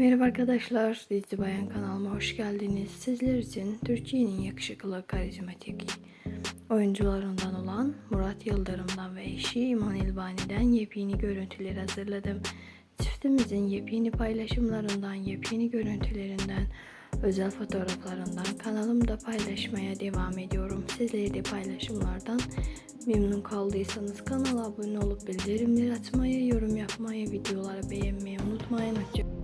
Merhaba arkadaşlar, Dizi Bayan kanalıma hoş geldiniz. Sizler için Türkiye'nin yakışıklı, karizmatik oyuncularından olan Murat Yıldırım'dan ve eşi İman İlbani'den yepyeni görüntüler hazırladım. Çiftimizin yepyeni paylaşımlarından, yepyeni görüntülerinden, özel fotoğraflarından kanalımda paylaşmaya devam ediyorum. Sizleri de paylaşımlardan memnun kaldıysanız kanala abone olup bildirimleri açmayı, yorum yapmayı, videoları beğenmeyi unutmayın. Hoşça